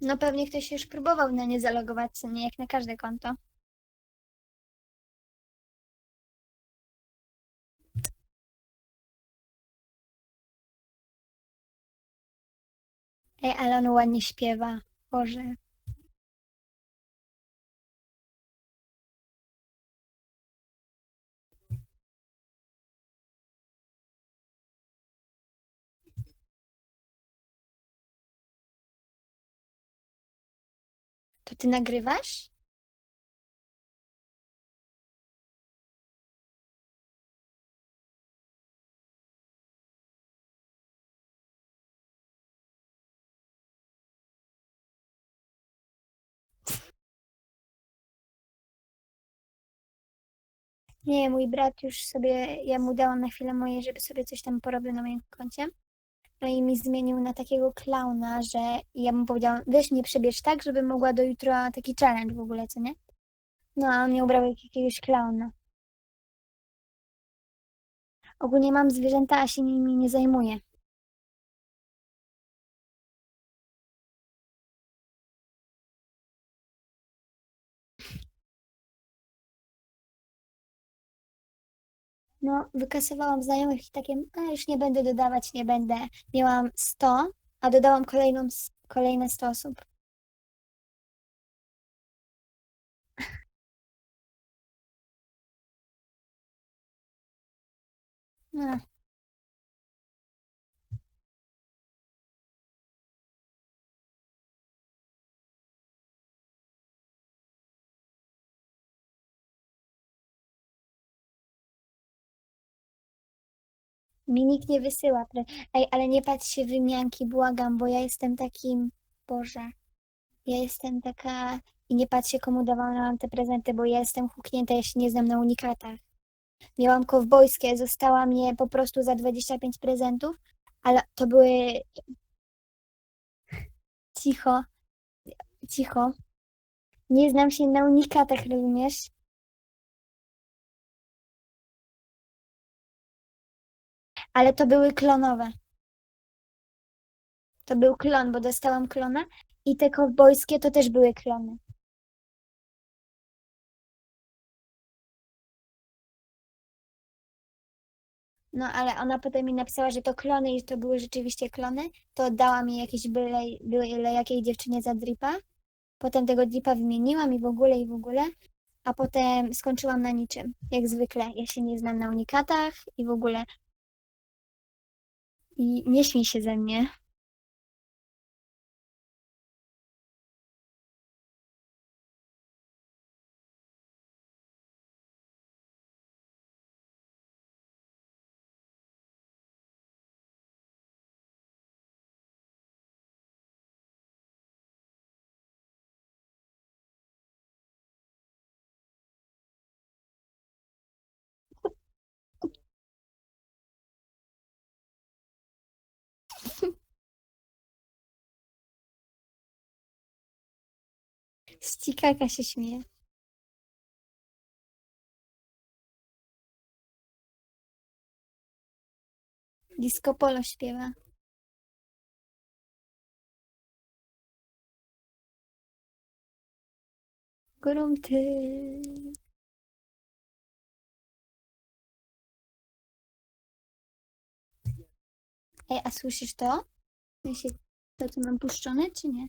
No pewnie ktoś już próbował na nie zalogować, co nie jak na każde konto. Ej, ale on ładnie śpiewa. Boże. To ty nagrywasz? Nie, mój brat już sobie, ja mu dałam na chwilę moje, żeby sobie coś tam porobił na moim koncie. No i mi zmienił na takiego klauna, że ja mu powiedziałam, weź mnie przebierz tak, żebym mogła do jutra taki challenge w ogóle, co nie? No, a on mnie ubrał jak jakiegoś klauna. Ogólnie mam zwierzęta, a się nimi nie zajmuję. No, wykasowałam znajomych i takie, a już nie będę dodawać, nie będę. Miałam 100, a dodałam kolejną, kolejne 100 osób. No. Mi nikt nie wysyła. Ej, ale nie patrz się wymianki, błagam, bo ja jestem takim... Boże. Ja jestem taka... I nie patrz się, komu dawałam te prezenty, bo ja jestem huknięta, ja się nie znam na unikatach. Miałam kowbojskie, została mnie po prostu za 25 prezentów, ale to były... Cicho. Cicho. Nie znam się na unikatach, rozumiesz? Ale to były klonowe. To był klon, bo dostałam klona i te kowbojskie to też były klony. No ale ona potem mi napisała, że to klony i to były rzeczywiście klony, to oddała mi jakieś byle, byle jakiej dziewczynie za dripa. Potem tego dripa wymieniłam i w ogóle, i w ogóle. A potem skończyłam na niczym, jak zwykle. Ja się nie znam na unikatach i w ogóle. I nie śmiej się ze mnie. Ścikaka się śmieje. Disco Polo śpiewa. Grunty. Ej, a słyszysz to? W sensie to, co mam puszczone, czy nie?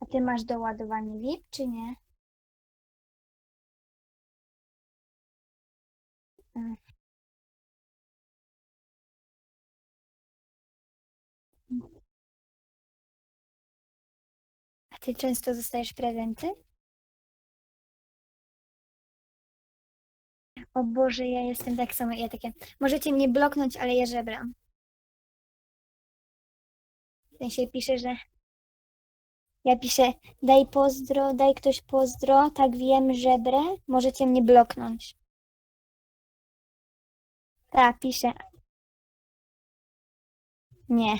A ty masz doładowanie VIP, czy nie? Mm. A ty często dostajesz prezenty? O Boże, ja jestem tak samo, ja takie, możecie mnie bloknąć, ale ja żebram. W sensie piszę, że ja piszę, daj pozdro, daj ktoś pozdro, tak wiem, żebrę, możecie mnie bloknąć. Tak, piszę. Nie.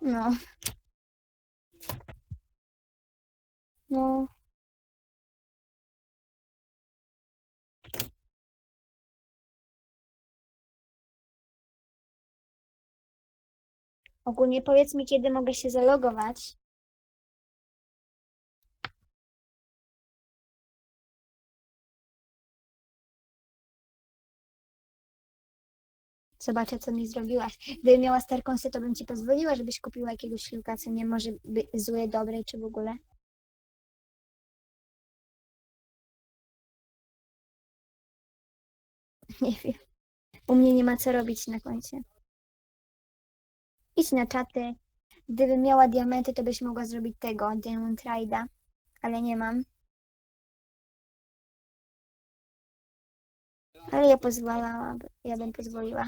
No. No. Ogólnie powiedz mi, kiedy mogę się zalogować. Zobaczę, co mi zrobiłaś. Gdybym miała starkąsy, to bym ci pozwoliła, żebyś kupiła jakiegoś śliwka, co nie może być złe, dobre, czy w ogóle. Nie wiem. U mnie nie ma co robić na koncie. Idź na czaty. Gdybym miała diamenty, to byś mogła zrobić tego, Diamond Ride'a. Ale nie mam. Ale ja pozwalała, ja bym pozwoliła.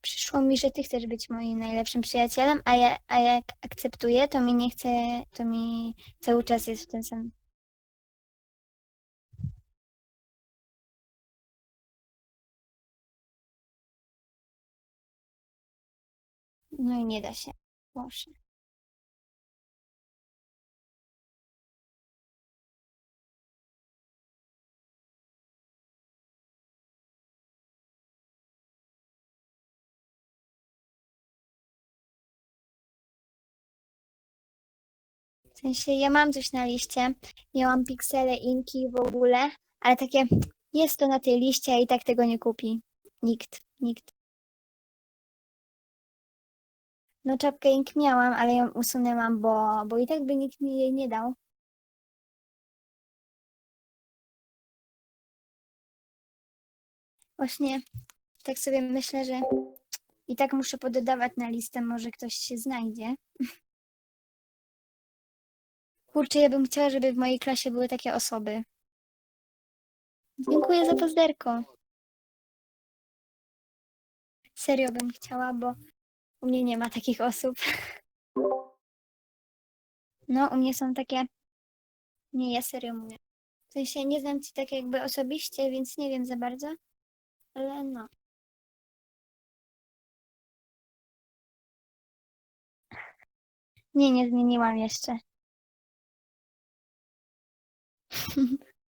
Przyszło mi, że ty chcesz być moim najlepszym przyjacielem, a, ja, a jak akceptuję, to mi nie chce, to mi cały czas jest w tym samym. No i nie da się. Proszę. Sensie ja mam coś na liście, miałam piksele, inki w ogóle, ale takie jest to na tej liście, i tak tego nie kupi. Nikt, nikt. No czapkę ink miałam, ale ją usunęłam, bo, bo i tak by nikt mi jej nie dał. Właśnie tak sobie myślę, że i tak muszę pododawać na listę, może ktoś się znajdzie. Kurczę, ja bym chciała, żeby w mojej klasie były takie osoby. Dziękuję za pozderko. Serio bym chciała, bo u mnie nie ma takich osób. No, u mnie są takie. Nie, ja serio mówię. W sensie nie znam ci tak jakby osobiście, więc nie wiem za bardzo. Ale no. Nie, nie zmieniłam jeszcze.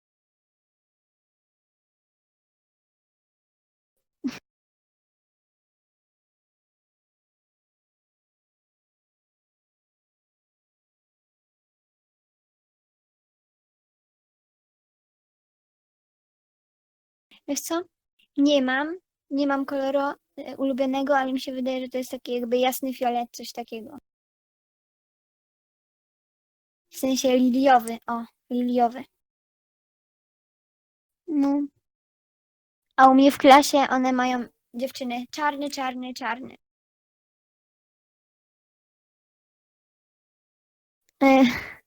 Wiesz co? Nie mam. Nie mam koloru e, ulubionego, ale mi się wydaje, że to jest taki jakby jasny fiolet, coś takiego. W sensie liliowy. O, liliowy. No. A u mnie w klasie one mają dziewczyny czarny, czarny, czarny. Ech.